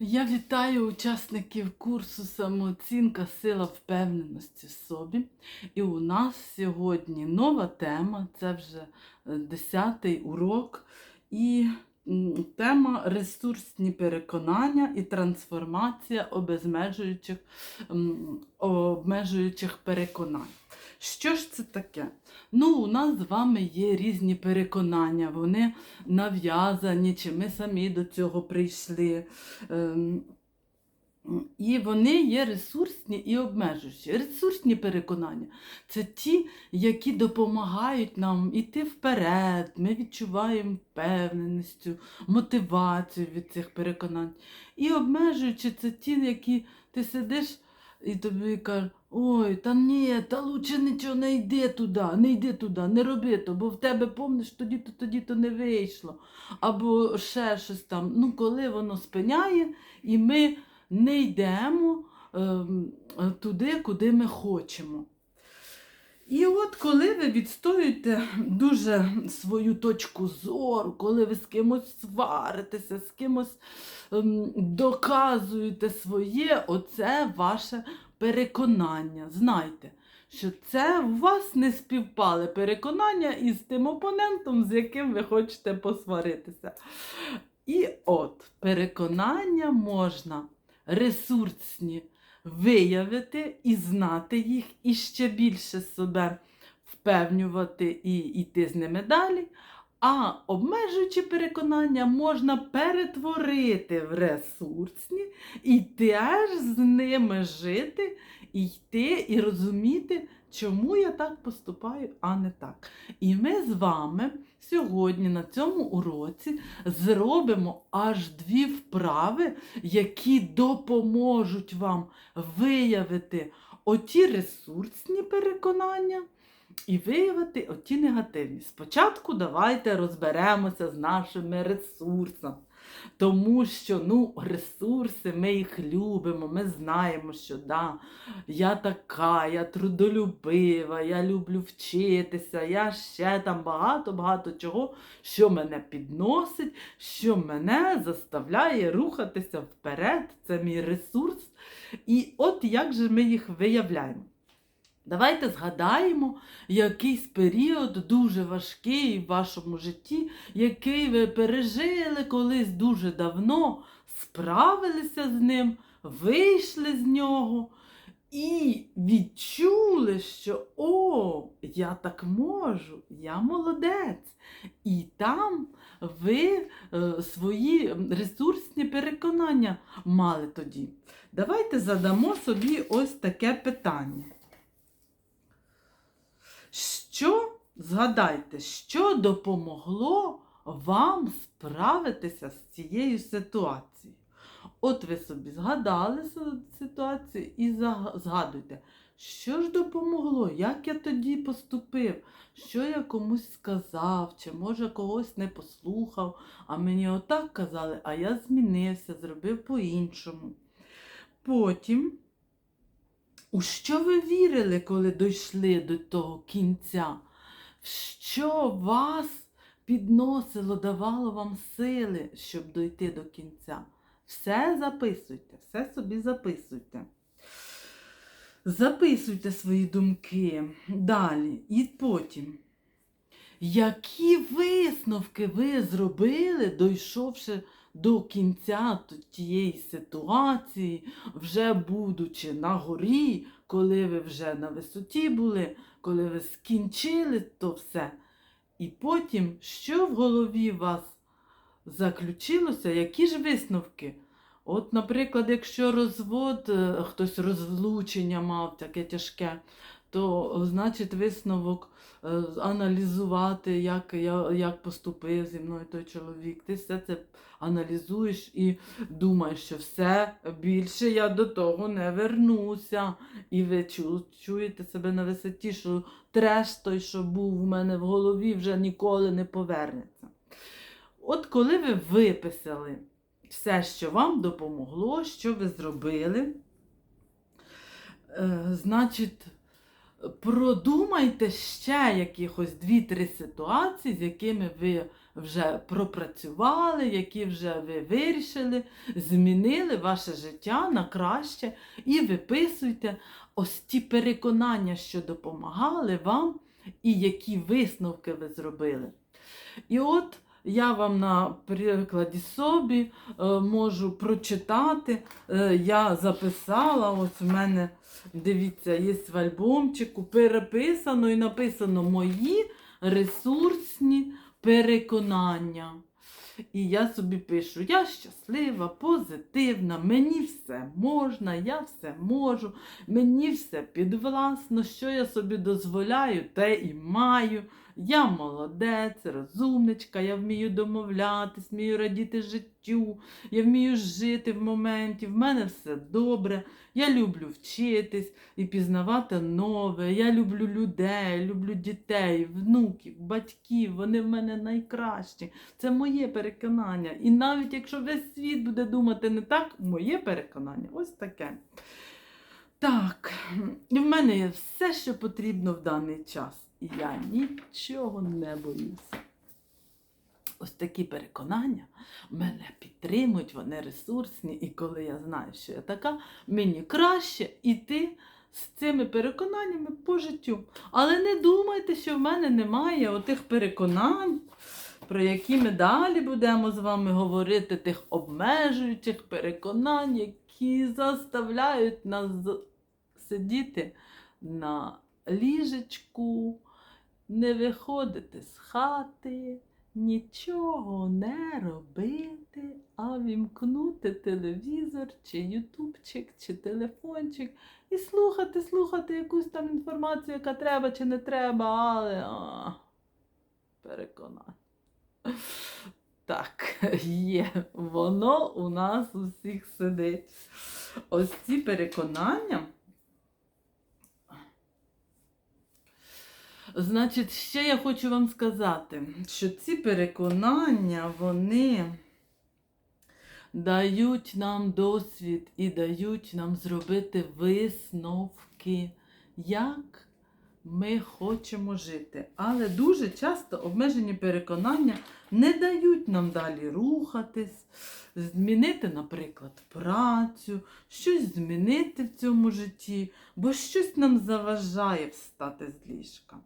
Я вітаю учасників курсу самооцінка сила впевненості в собі. І у нас сьогодні нова тема, це вже е, 10-й урок. І тема ресурсні переконання і трансформація обезмежуючих, обмежуючих переконань. Що ж це таке? Ну, у нас з вами є різні переконання, вони нав'язані, чи ми самі до цього прийшли. Ем, І вони є ресурсні і обмежуючі. Ресурсні переконання це ті, які допомагають нам іти вперед. Ми відчуваємо впевненість, мотивацію від цих переконань. І обмежуючі це ті, які ти сидиш і тобі кажуть, ой, та ні, та лучше нічого не йди туди, не йди туди, не роби то, бо в тебе, помниш, тоді-то тоді-то не вийшло. Або ще щось там. Ну, коли воно спиняє, і ми не йдемо ем, туди, куди ми хочемо. І от коли ви відстоюєте дуже свою точку зору, коли ви з кимось сваритеся, з кимось ем, доказуєте своє, оце ваше переконання. Знайте, що це у вас не співпали переконання із тим опонентом, з яким ви хочете посваритися. І от переконання можна ресурсні виявити і знати їх, і ще більше себе впевнювати і йти з ними далі. А обмежуючі переконання можна перетворити в ресурсні і теж з ними жити, і йти, і розуміти, чому я так поступаю, а не так. І ми з вами сьогодні на цьому уроці зробимо аж дві вправи, які допоможуть вам виявити оті ресурсні переконання і виявити оті негативні. Спочатку давайте розберемося з нашими ресурсами. Тому що ну, ресурси, ми їх любимо, ми знаємо, що да, я така, я трудолюбива, я люблю вчитися, я ще там багато-багато чого, що мене підносить, що мене заставляє рухатися вперед. Це мій ресурс. І от як же ми їх виявляємо? Давайте згадаємо якийсь період дуже важкий в вашому житті, який ви пережили колись дуже давно, справилися з ним, вийшли з нього і відчули, що о, я так можу, я молодець. І там ви е, свої ресурсні переконання мали тоді. Давайте задамо собі ось таке питання. Що, згадайте, що допомогло вам справитися з цією ситуацією? От ви собі згадали ситуацію і згадуйте, що ж допомогло, як я тоді поступив, що я комусь сказав, чи може когось не послухав, а мені отак казали, а я змінився, зробив по-іншому. Потім у що ви вірили, коли дійшли до того кінця? В Що вас підносило, давало вам сили, щоб дойти до кінця? Все записуйте, все собі записуйте. Записуйте свої думки далі. І потім. Які висновки ви зробили, дійшовши до кінця тієї ситуації, вже будучи на горі, коли ви вже на висоті були, коли ви скінчили то все. І потім, що в голові вас заключилося, які ж висновки? От, наприклад, якщо розвод, е, хтось розлучення мав таке тяжке, то е, значить висновок е, аналізувати, як, я, як поступив зі мною той чоловік. Ти все це аналізуєш і думаєш, що все більше я до того не вернуся. І ви чуєте себе на висоті, що треш той, що був у мене в голові, вже ніколи не повернеться. От коли ви виписали все, що вам допомогло, що ви зробили, е, значить, продумайте ще якихось 2-3 ситуації, з якими ви вже пропрацювали, які вже ви вирішили, змінили ваше життя на краще і виписуйте ось ті переконання, що допомагали вам, і які висновки ви зробили. І от я вам на прикладі собі е, можу прочитати. Е, я записала, ось у мене, дивіться, є в альбомчику, переписано і написано мої ресурсні переконання. І я собі пишу: я щаслива, позитивна, мені все можна, я все можу, мені все підвласно, що я собі дозволяю, те і маю. Я молодець, розумничка, я вмію домовлятись, вмію радіти життю, я вмію жити в моменті, в мене все добре. Я люблю вчитись і пізнавати нове. Я люблю людей, люблю дітей, внуків, батьків. Вони в мене найкращі. Це моє переконання. І навіть якщо весь світ буде думати не так, моє переконання ось таке. Так, і в мене є все, що потрібно в даний час. І я нічого не боюся. Ось такі переконання мене підтримують, вони ресурсні, і коли я знаю, що я така, мені краще йти з цими переконаннями по життю. Але не думайте, що в мене немає отих переконань, про які ми далі будемо з вами говорити, тих обмежуючих переконань, які заставляють нас сидіти на ліжечку, не виходити з хати, нічого не робити, а вімкнути телевізор, чи ютубчик, чи телефончик і слухати, слухати якусь там інформацію, яка треба чи не треба, але а, переконання. Так, є, воно у нас усіх сидить. Ось ці переконання. Значить, ще я хочу вам сказати, що ці переконання, вони дають нам досвід і дають нам зробити висновки, як ми хочемо жити. Але дуже часто обмежені переконання не дають нам далі рухатись, змінити, наприклад, працю, щось змінити в цьому житті, бо щось нам заважає встати з ліжка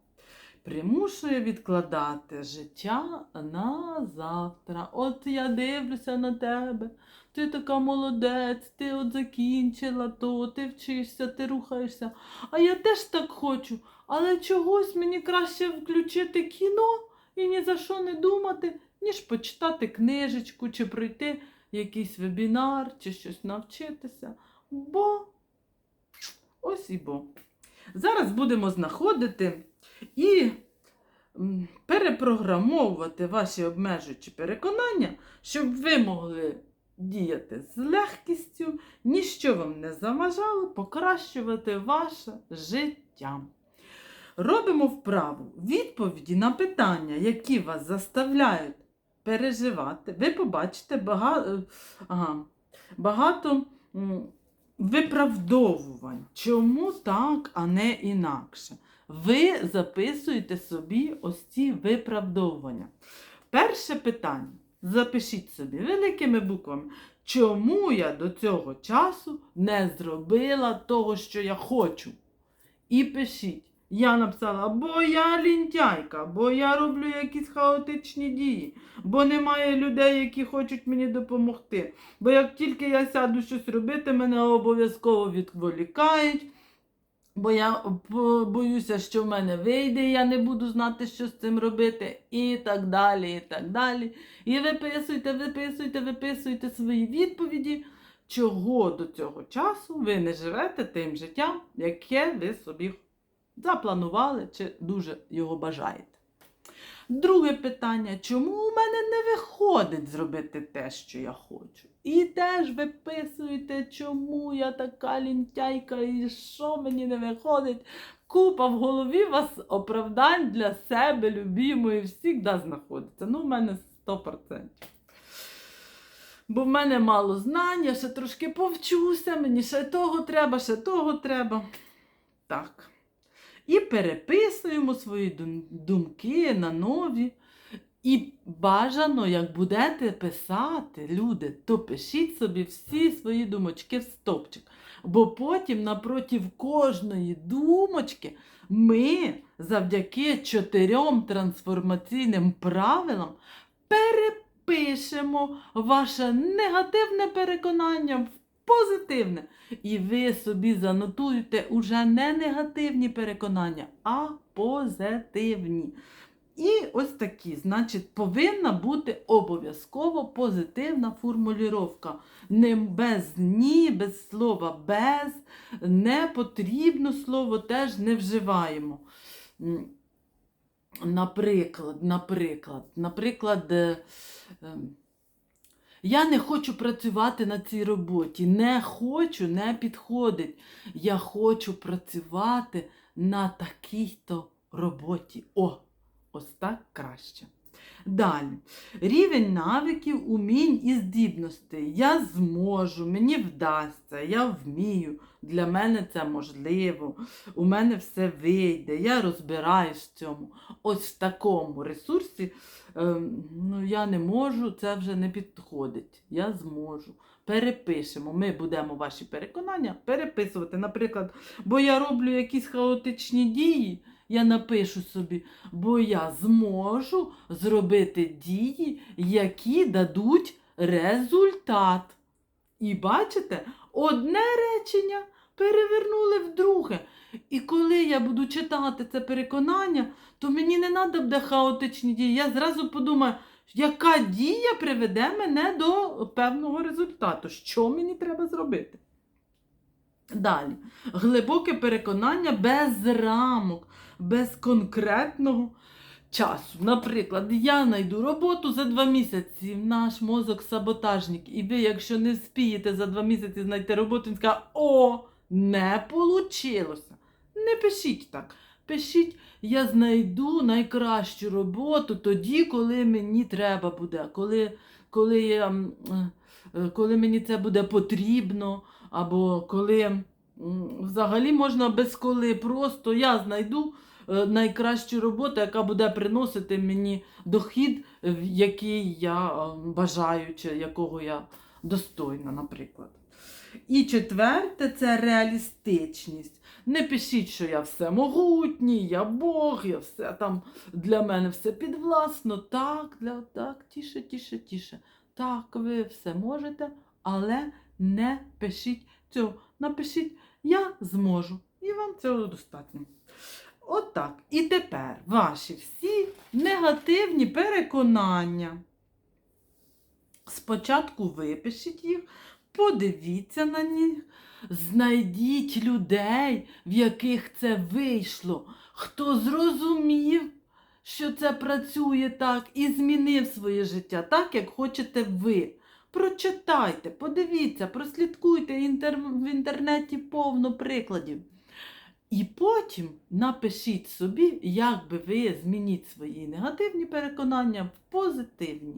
примушує відкладати життя на завтра. От я дивлюся на тебе, ти така молодець, ти от закінчила то, ти вчишся, ти рухаєшся. А я теж так хочу, але чогось мені краще включити кіно і ні за що не думати, ніж почитати книжечку чи пройти якийсь вебінар, чи щось навчитися. Бо ось і бо. Зараз будемо знаходити і перепрограмовувати ваші обмежуючі переконання, щоб ви могли діяти з легкістю, ніщо вам не заважало покращувати ваше життя. Робимо вправу відповіді на питання, які вас заставляють переживати. Ви побачите багато, ага, багато виправдовувань. Чому так, а не інакше? Ви записуєте собі ось ці виправдовування. Перше питання. Запишіть собі великими буквами. Чому я до цього часу не зробила того, що я хочу? І пишіть. Я написала, бо я лінтяйка, бо я роблю якісь хаотичні дії, бо немає людей, які хочуть мені допомогти. Бо як тільки я сяду щось робити, мене обов'язково відволікають. Бо я боюся, що в мене вийде, я не буду знати, що з цим робити, і так далі, і так далі. І виписуйте, виписуйте, виписуйте свої відповіді, чого до цього часу ви не живете тим життям, яке ви собі запланували чи дуже його бажаєте. Друге питання, чому у мене не виходить зробити те, що я хочу? І теж виписуєте, чому я така лінтяйка і що мені не виходить. Купа в голові вас оправдань для себе, любимої, завжди знаходиться. Ну, в мене 100%. Бо в мене мало знань, я ще трошки повчуся, мені ще того треба, ще того треба. Так. І переписуємо свої думки на нові І бажано, як будете писати, люди, то пишіть собі всі свої думочки в стопчик. Бо потім напроти кожної думочки ми завдяки чотирьом трансформаційним правилам перепишемо ваше негативне переконання в позитивне. І ви собі занотуєте уже не негативні переконання, а позитивні. І ось такі, значить, повинна бути обов'язково позитивна формулювання. Не без ні, без слова без, не потрібно слово теж не вживаємо. Наприклад, наприклад, наприклад, е, ем, я не хочу працювати на цій роботі. Не хочу, не підходить. Я хочу працювати на такій-то роботі. О, ось так краще. Далі. Рівень навиків, умінь і здібностей. Я зможу, мені вдасться, я вмію. Для мене це можливо. У мене все вийде, я розбираюсь в цьому. Ось в такому ресурсі ем, ну, я не можу, це вже не підходить. Я зможу. Перепишемо. Ми будемо ваші переконання переписувати. Наприклад, бо я роблю якісь хаотичні дії, я напишу собі, бо я зможу зробити дії, які дадуть результат. І бачите, одне речення перевернули в друге. І коли я буду читати це переконання, то мені не треба буде хаотичні дії. Я зразу подумаю, яка дія приведе мене до певного результату, що мені треба зробити. Далі, глибоке переконання без рамок, без конкретного часу. Наприклад, я знайду роботу за два місяці, наш мозок саботажник, і ви, якщо не вспієте за два місяці знайти роботу, він скаже, о, не получилося. Не пишіть так. Пишіть, я знайду найкращу роботу тоді, коли мені треба буде, коли, коли, я, е, коли мені це буде потрібно, або коли взагалі можна без коли просто я знайду найкращу роботу, яка буде приносити мені дохід, який я е, бажаю, чи якого я достойна, наприклад. І четверте це реалістичність. Не пишіть, що я все могутній, я Бог, я все там для мене все підвласно. Так, для, так, тіше, тіше, тіше. Так, ви все можете, але не пишіть цього. Напишіть, я зможу. І вам цього достатньо. Отак. І тепер ваші всі негативні переконання. Спочатку випишіть їх, подивіться на них, знайдіть людей, в яких це вийшло, хто зрозумів, що це працює так, і змінив своє життя так, як хочете ви. Прочитайте, подивіться, прослідкуйте в інтернеті повно прикладів. І потім напишіть собі, як би ви змініть свої негативні переконання в позитивні.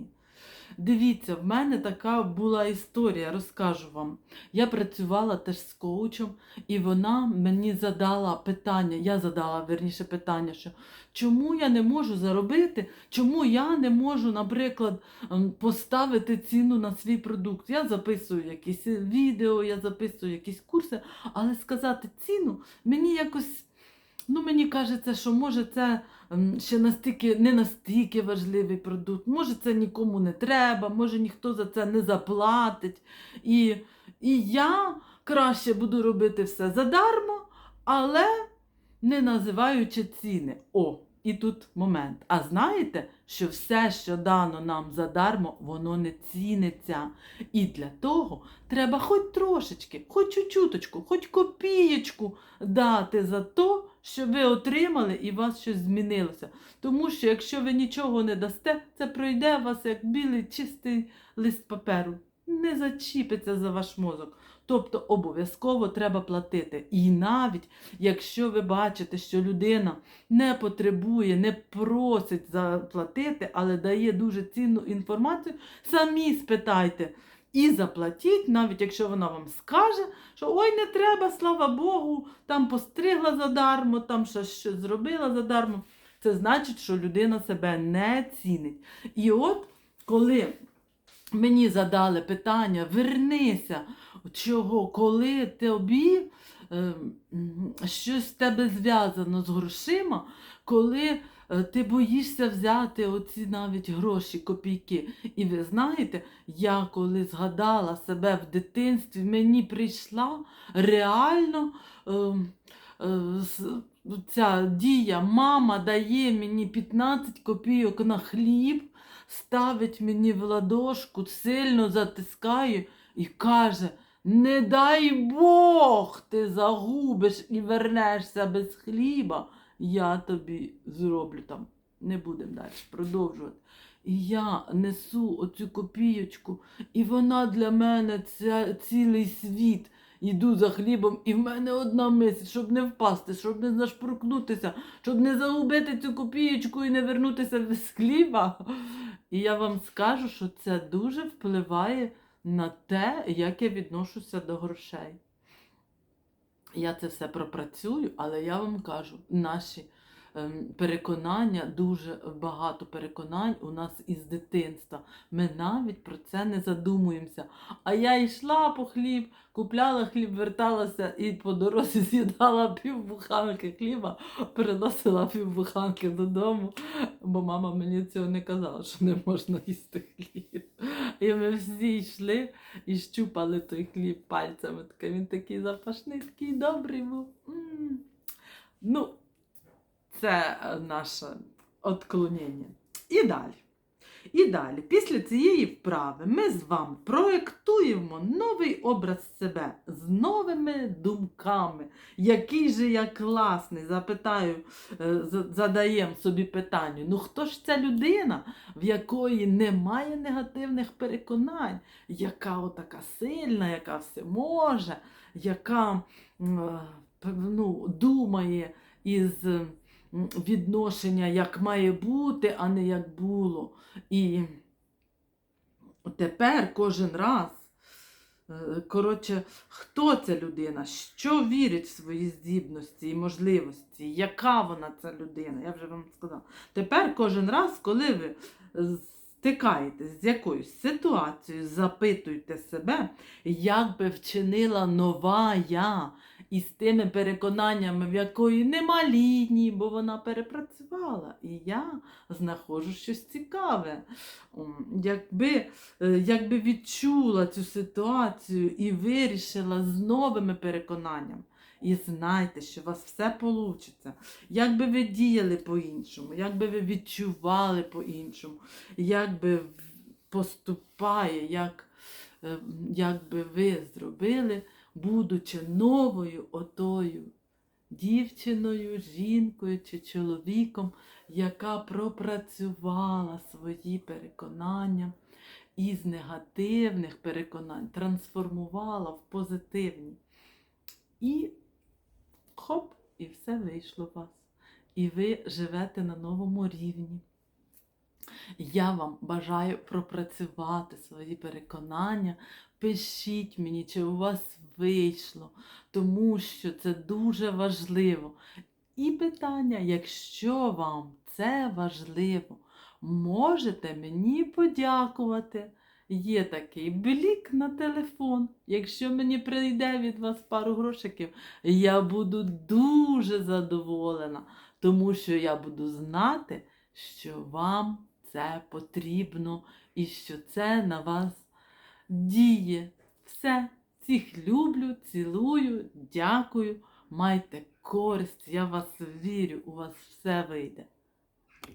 Дивіться, в мене така була історія, розкажу вам. Я працювала теж з коучем, і вона мені задала питання, я задала верніше питання, що чому я не можу заробити, чому я не можу, наприклад, ем, поставити ціну на свій продукт. Я записую якісь відео, я записую якісь курси, але сказати ціну мені якось. Ну, мені кажеться, що може це ще настільки, не настільки важливий продукт, може це нікому не треба, може ніхто за це не заплатить. І, і я краще буду робити все задармо, але не називаючи ціни. О, і тут момент. А знаєте, що все, що дано нам задармо, воно не ціниться. І для того треба хоч трошечки, хоч чуточку, хоч копієчку дати за то, що ви отримали і у вас щось змінилося. Тому що якщо ви нічого не дасте, це пройде вас як білий чистий лист паперу. Не зачіпиться за ваш мозок. Тобто обов'язково треба платити. І навіть якщо ви бачите, що людина не потребує, не просить заплатити, але дає дуже цінну інформацію, самі спитайте. І заплатіть, навіть якщо вона вам скаже, що ой, не треба, слава Богу, там постригла задармо, там щось, щось зробила задармо. це значить, що людина себе не цінить. І от коли мені задали питання, вернися, чого, коли тобі е, щось в тебе зв'язано з грошима, коли ти боїшся взяти оці навіть гроші, копійки. І ви знаєте, я коли згадала себе в дитинстві, мені прийшла реально е, е, ця дія. Мама дає мені 15 копійок на хліб, ставить мені в ладошку, сильно затискає і каже. Не дай Бог, ти загубиш і вернешся без хліба, я тобі зроблю там. Не будемо далі продовжувати. І я несу оцю копійочку, і вона для мене це цілий світ. Йду за хлібом, і в мене одна мисль, щоб не впасти, щоб не зашпуркнутися, щоб не загубити цю копієчку і не вернутися без хліба. І я вам скажу, що це дуже впливає на те, як я відношуся до грошей. Я це все пропрацюю, але я вам кажу, наші переконання, дуже багато переконань у нас із дитинства. Ми навіть про це не задумуємося. А я йшла по хліб, купляла хліб, верталася і по дорозі з'їдала півбуханки хліба, приносила півбуханки додому, бо мама мені цього не казала, що не можна їсти хліб. І ми всі йшли і щупали той хліб пальцями. Він такий запашний, такий добрий був. Ну, це е, наше отклонення. І далі. І далі, після цієї вправи, ми з вами проєктуємо новий образ себе з новими думками. Який же я класний, запитаю, е, задаємо собі питання. Ну хто ж ця людина, в якої немає негативних переконань, яка отака сильна, яка все може, яка е, ну, думає із відношення, як має бути, а не як було. І тепер кожен раз, е, коротше, хто ця людина, що вірить в свої здібності і можливості, яка вона ця людина, я вже вам сказала. Тепер кожен раз, коли ви стикаєтесь з якоюсь ситуацією, запитуйте себе, як би вчинила нова я із тими переконаннями, в якої нема лінії, бо вона перепрацювала. І я знаходжу щось цікаве. Якби, е, якби відчула цю ситуацію і вирішила з новими переконаннями. І знайте, що у вас все вийде. Як би ви діяли по-іншому, як би ви відчували по-іншому, як би поступає, як, е, як би ви зробили, будучи новою отою дівчиною, жінкою чи чоловіком, яка пропрацювала свої переконання із негативних переконань, трансформувала в позитивні. І хоп, і все вийшло у вас. І ви живете на новому рівні. Я вам бажаю пропрацювати свої переконання. Пишіть мені, чи у вас вийшло, тому що це дуже важливо. І питання, якщо вам це важливо, можете мені подякувати. Є такий блік на телефон. Якщо мені прийде від вас пару грошиків, я буду дуже задоволена, тому що я буду знати, що вам це потрібно і що це на вас діє. Все, всіх люблю, цілую, дякую, майте користь, я вас вірю, у вас все вийде.